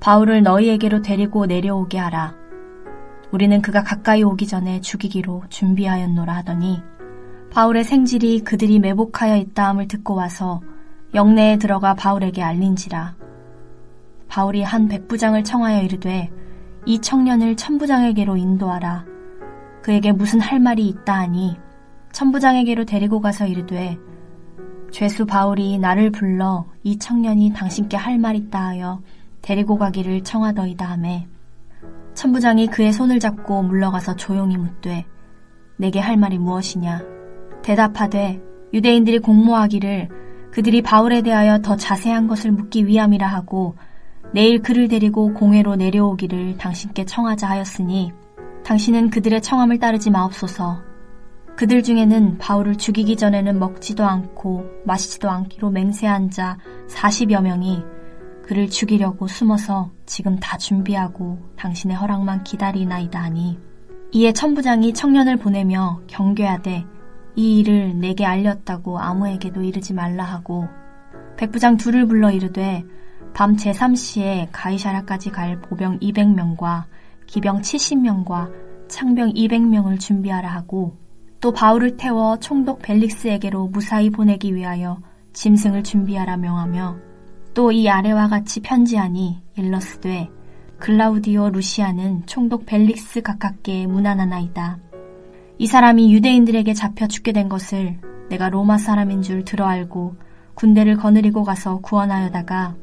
바울을 너희에게로 데리고 내려오게 하라. 우리는 그가 가까이 오기 전에 죽이기로 준비하였노라 하더니 바울의 생질이 그들이 매복하여 있다함을 듣고 와서 영내에 들어가 바울에게 알린지라. 바울이 한 백부장을 청하여 이르되 이 청년을 천부장에게로 인도하라. 그에게 무슨 할 말이 있다 하니 천부장에게로 데리고 가서 이르되 죄수 바울이 나를 불러 이 청년이 당신께 할 말 있다 하여 데리고 가기를 청하더이다 하매 천부장이 그의 손을 잡고 물러가서 조용히 묻되 내게 할 말이 무엇이냐 대답하되 유대인들이 공모하기를 그들이 바울에 대하여 더 자세한 것을 묻기 위함이라 하고 내일 그를 데리고 공회로 내려오기를 당신께 청하자 하였으니 당신은 그들의 청함을 따르지 마옵소서. 그들 중에는 바울을 죽이기 전에는 먹지도 않고 마시지도 않기로 맹세한 자 40여 명이 그를 죽이려고 숨어서 지금 다 준비하고 당신의 허락만 기다리나이다 하니 이에 천부장이 청년을 보내며 경계하되 이 일을 내게 알렸다고 아무에게도 이르지 말라 하고 백부장 둘을 불러 이르되 밤 제3시에 가이샤라까지 갈 보병 200명과 기병 70명과 창병 200명을 준비하라 하고 또 바울을 태워 총독 벨릭스에게로 무사히 보내기 위하여 짐승을 준비하라 명하며 또 이 아래와 같이 편지하니 일러스되 글라우디오 루시아는 총독 벨릭스 가깝게 무난하나이다. 이 사람이 유대인들에게 잡혀 죽게 된 것을 내가 로마 사람인 줄 들어 알고 군대를 거느리고 가서 구원하여다가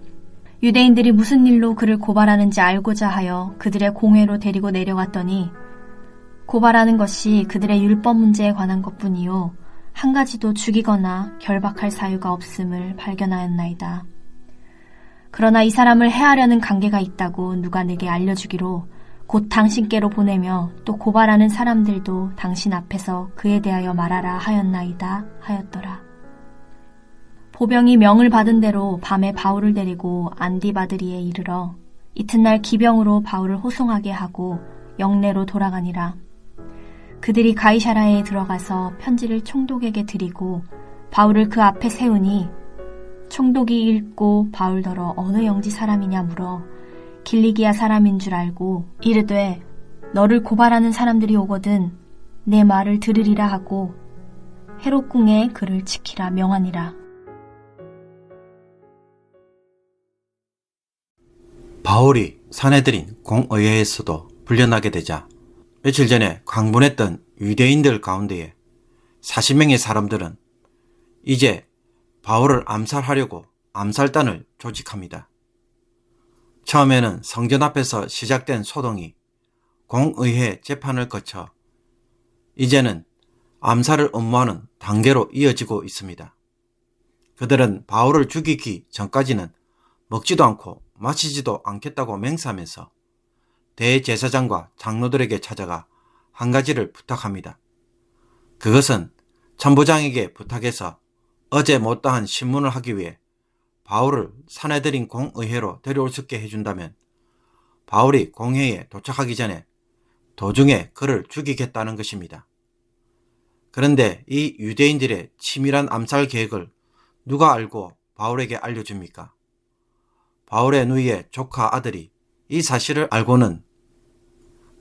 유대인들이 무슨 일로 그를 고발하는지 알고자 하여 그들의 공회로 데리고 내려갔더니 고발하는 것이 그들의 율법 문제에 관한 것뿐이요 한 가지도 죽이거나 결박할 사유가 없음을 발견하였나이다. 그러나 이 사람을 해하려는 관계가 있다고 누가 내게 알려주기로 곧 당신께로 보내며 또 고발하는 사람들도 당신 앞에서 그에 대하여 말하라 하였나이다 하였더라. 보병이 명을 받은 대로 밤에 바울을 데리고 안디바드리에 이르러 이튿날 기병으로 바울을 호송하게 하고 영내로 돌아가니라. 그들이 가이샤라에 들어가서 편지를 총독에게 드리고 바울을 그 앞에 세우니 총독이 읽고 바울더러 어느 영지 사람이냐 물어 길리기아 사람인 줄 알고 이르되 너를 고발하는 사람들이 오거든 내 말을 들으리라 하고 헤롯궁에 그를 지키라 명하니라. 바울이 사내들인 공의회에서도 불려나게 되자 며칠 전에 강분했던 유대인들 가운데에 40명의 사람들은 이제 바울을 암살하려고 암살단을 조직합니다. 처음에는 성전 앞에서 시작된 소동이 공의회 재판을 거쳐 이제는 암살을 업무하는 단계로 이어지고 있습니다. 그들은 바울을 죽이기 전까지는 먹지도 않고 마치지도 않겠다고 맹세하면서 대제사장과 장로들에게 찾아가 한 가지를 부탁합니다. 그것은 천부장에게 부탁해서 어제 못다한 신문을 하기 위해 바울을 사내들인 공의회로 데려올 수 있게 해준다면 바울이 공회에 도착하기 전에 도중에 그를 죽이겠다는 것입니다. 그런데 이 유대인들의 치밀한 암살 계획을 누가 알고 바울에게 알려줍니까? 바울의 누이의 조카 아들이 이 사실을 알고는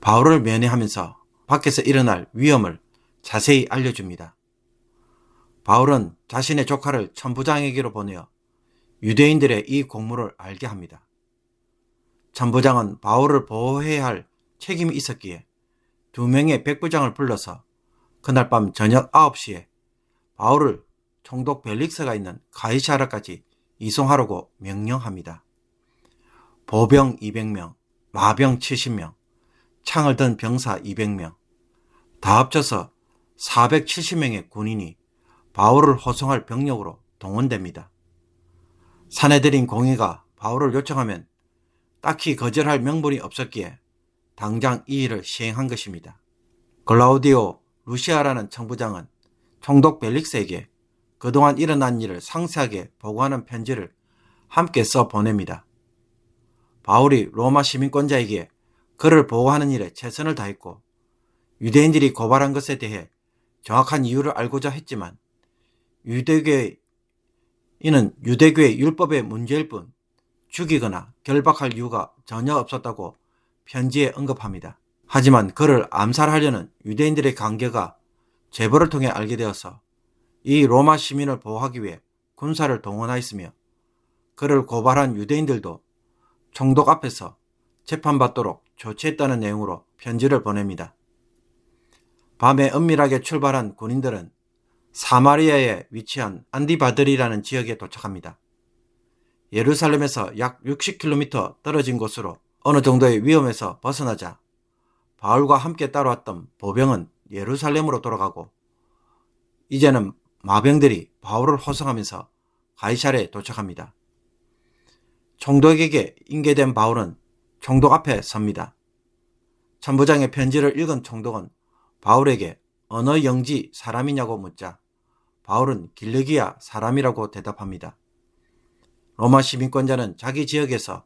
바울을 면회하면서 밖에서 일어날 위험을 자세히 알려줍니다. 바울은 자신의 조카를 천부장에게로 보내어 유대인들의 이 공무를 알게 합니다. 천부장은 바울을 보호해야 할 책임이 있었기에 두 명의 백부장을 불러서 그날 밤 저녁 9시에 바울을 총독 벨릭스가 있는 가이샤라까지 이송하라고 명령합니다. 보병 200명, 마병 70명, 창을 든 병사 200명, 다 합쳐서 470명의 군인이 바울을 호송할 병력으로 동원됩니다. 사내들인 공의가 바울을 요청하면 딱히 거절할 명분이 없었기에 당장 이 일을 시행한 것입니다. 글라우디오 루시아라는 청부장은 총독 벨릭스에게 그동안 일어난 일을 상세하게 보고하는 편지를 함께 써 보냅니다. 바울이 로마 시민권자에게 그를 보호하는 일에 최선을 다했고 유대인들이 고발한 것에 대해 정확한 이유를 알고자 했지만 유대교의 이는 유대교의 율법의 문제일 뿐 죽이거나 결박할 이유가 전혀 없었다고 편지에 언급합니다. 하지만 그를 암살하려는 유대인들의 관계가 제보를 통해 알게 되어서 이 로마 시민을 보호하기 위해 군사를 동원하였으며 그를 고발한 유대인들도 총독 앞에서 재판받도록 조치했다는 내용으로 편지를 보냅니다. 밤에 은밀하게 출발한 군인들은 사마리아에 위치한 안디바들이라는 지역에 도착합니다. 예루살렘에서 약 60km 떨어진 곳으로 어느 정도의 위험에서 벗어나자 바울과 함께 따라왔던 보병은 예루살렘으로 돌아가고 이제는 마병들이 바울을 호송하면서 가이사르에 도착합니다. 총독에게 인계된 바울은 총독 앞에 섭니다. 천부장의 편지를 읽은 총독은 바울에게 어느 영지 사람이냐고 묻자 바울은 길르기아 사람이라고 대답합니다. 로마 시민권자는 자기 지역에서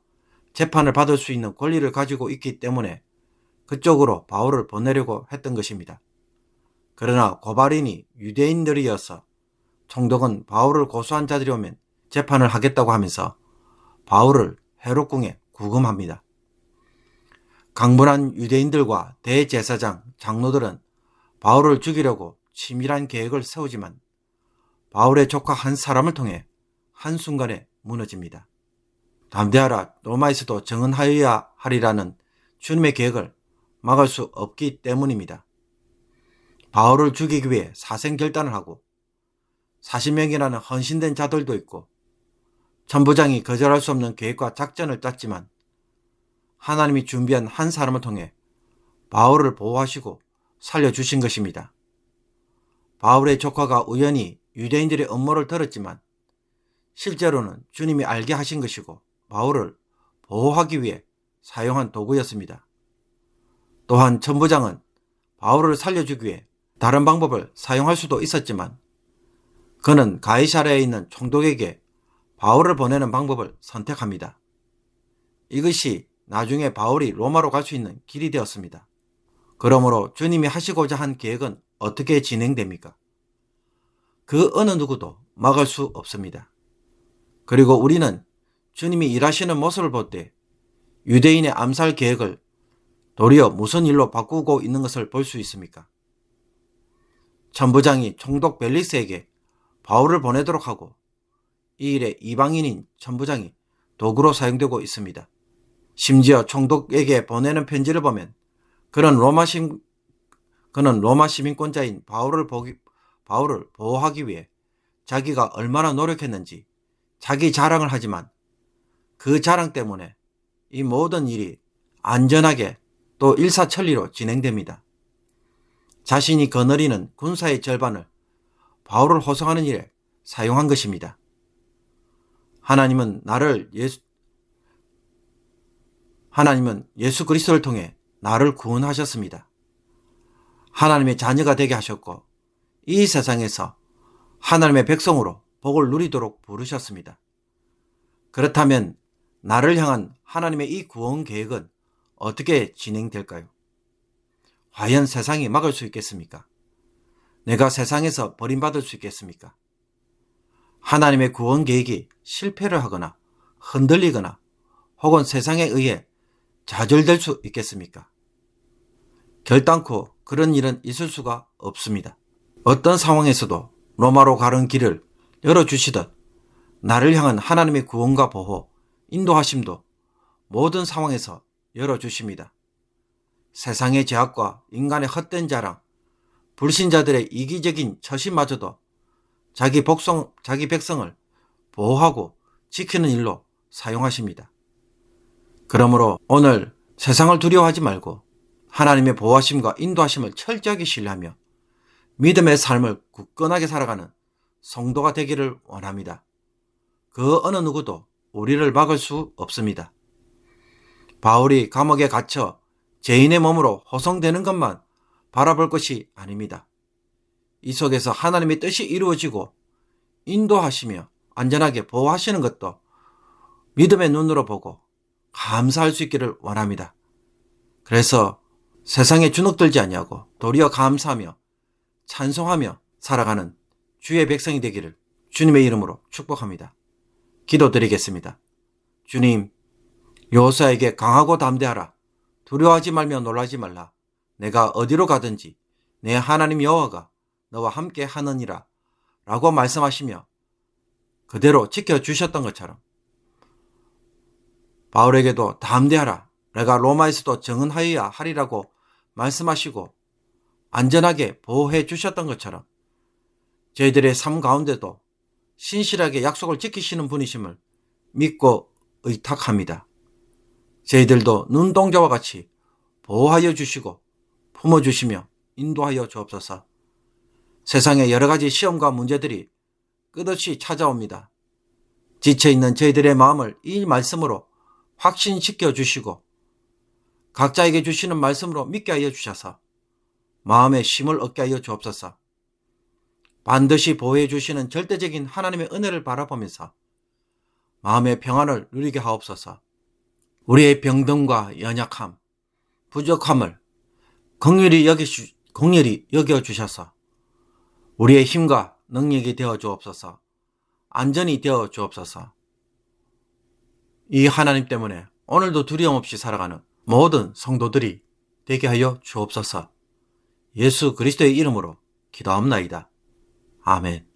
재판을 받을 수 있는 권리를 가지고 있기 때문에 그쪽으로 바울을 보내려고 했던 것입니다. 그러나 고발인이 유대인들이어서 총독은 바울을 고소한 자들이 오면 재판을 하겠다고 하면서 바울을 헤롯궁에 구금합니다. 강분한 유대인들과 대제사장, 장로들은 바울을 죽이려고 치밀한 계획을 세우지만 바울의 조카 한 사람을 통해 한순간에 무너집니다. 담대하라 로마에서도 정은하여야 하리라는 주님의 계획을 막을 수 없기 때문입니다. 바울을 죽이기 위해 사생 결단을 하고 40명이라는 헌신된 자들도 있고 천부장이 거절할 수 없는 계획과 작전을 짰지만 하나님이 준비한 한 사람을 통해 바울을 보호하시고 살려주신 것입니다. 바울의 조카가 우연히 유대인들의 음모를 들었지만 실제로는 주님이 알게 하신 것이고 바울을 보호하기 위해 사용한 도구였습니다. 또한 천부장은 바울을 살려주기 위해 다른 방법을 사용할 수도 있었지만 그는 가이사랴에 있는 총독에게 바울을 보내는 방법을 선택합니다. 이것이 나중에 바울이 로마로 갈 수 있는 길이 되었습니다. 그러므로 주님이 하시고자 한 계획은 어떻게 진행됩니까? 그 어느 누구도 막을 수 없습니다. 그리고 우리는 주님이 일하시는 모습을 볼 때 유대인의 암살 계획을 도리어 무슨 일로 바꾸고 있는 것을 볼 수 있습니까? 천부장이 총독 벨리스에게 바울을 보내도록 하고 이 일에 이방인인 천부장이 도구로 사용되고 있습니다. 심지어 총독에게 보내는 편지를 보면 그는 로마 시 그는 로마 시민권자인 바울을 보기, 바울을 보호하기 위해 자기가 얼마나 노력했는지 자기 자랑을 하지만 그 자랑 때문에 이 모든 일이 안전하게 또 일사천리로 진행됩니다. 자신이 거느리는 군사의 절반을 바울을 호송하는 일에 사용한 것입니다. 하나님은 나를 예수, 하나님은 예수 그리스도를 통해 나를 구원하셨습니다. 하나님의 자녀가 되게 하셨고 이 세상에서 하나님의 백성으로 복을 누리도록 부르셨습니다. 그렇다면 나를 향한 하나님의 이 구원 계획은 어떻게 진행될까요? 과연 세상이 막을 수 있겠습니까? 내가 세상에서 버림받을 수 있겠습니까? 하나님의 구원 계획이 실패를 하거나 흔들리거나 혹은 세상에 의해 좌절될 수 있겠습니까? 결단코 그런 일은 있을 수가 없습니다. 어떤 상황에서도 로마로 가는 길을 열어주시듯 나를 향한 하나님의 구원과 보호, 인도하심도 모든 상황에서 열어주십니다. 세상의 제약과 인간의 헛된 자랑, 불신자들의 이기적인 처신마저도 자기 복성, 자기 백성을 보호하고 지키는 일로 사용하십니다. 그러므로 오늘 세상을 두려워하지 말고 하나님의 보호하심과 인도하심을 철저하게 신뢰하며 믿음의 삶을 굳건하게 살아가는 성도가 되기를 원합니다. 그 어느 누구도 우리를 막을 수 없습니다. 바울이 감옥에 갇혀 죄인의 몸으로 호송되는 것만 바라볼 것이 아닙니다. 이 속에서 하나님의 뜻이 이루어지고 인도하시며 안전하게 보호하시는 것도 믿음의 눈으로 보고 감사할 수 있기를 원합니다. 그래서 세상에 주눅들지 아니하고 도리어 감사하며 찬송하며 살아가는 주의 백성이 되기를 주님의 이름으로 축복합니다. 기도드리겠습니다. 주님, 요사에게 강하고 담대하라. 두려워하지 말며 놀라지 말라. 내가 어디로 가든지 내 하나님 여호와가 너와 함께 하느니라. 라고 말씀하시며 그대로 지켜주셨던 것처럼 바울에게도 담대하라. 내가 로마에서도 정은하여야 하리라고 말씀하시고 안전하게 보호해 주셨던 것처럼 저희들의 삶 가운데도 신실하게 약속을 지키시는 분이심을 믿고 의탁합니다. 저희들도 눈동자와 같이 보호하여 주시고 품어주시며 인도하여 주옵소서. 세상의 여러 가지 시험과 문제들이 끝없이 찾아옵니다. 지쳐있는 저희들의 마음을 이 말씀으로 확신시켜 주시고 각자에게 주시는 말씀으로 믿게 하여 주셔서 마음의 힘을 얻게 하여 주옵소서. 반드시 보호해 주시는 절대적인 하나님의 은혜를 바라보면서 마음의 평안을 누리게 하옵소서. 우리의 병듦과 연약함, 부족함을 긍휼히 여기 긍휼히 여겨 주셔서 우리의 힘과 능력이 되어 주옵소서. 안전이 되어 주옵소서. 이 하나님 때문에 오늘도 두려움 없이 살아가는 모든 성도들이 되게 하여 주옵소서. 예수 그리스도의 이름으로 기도합나이다. 아멘.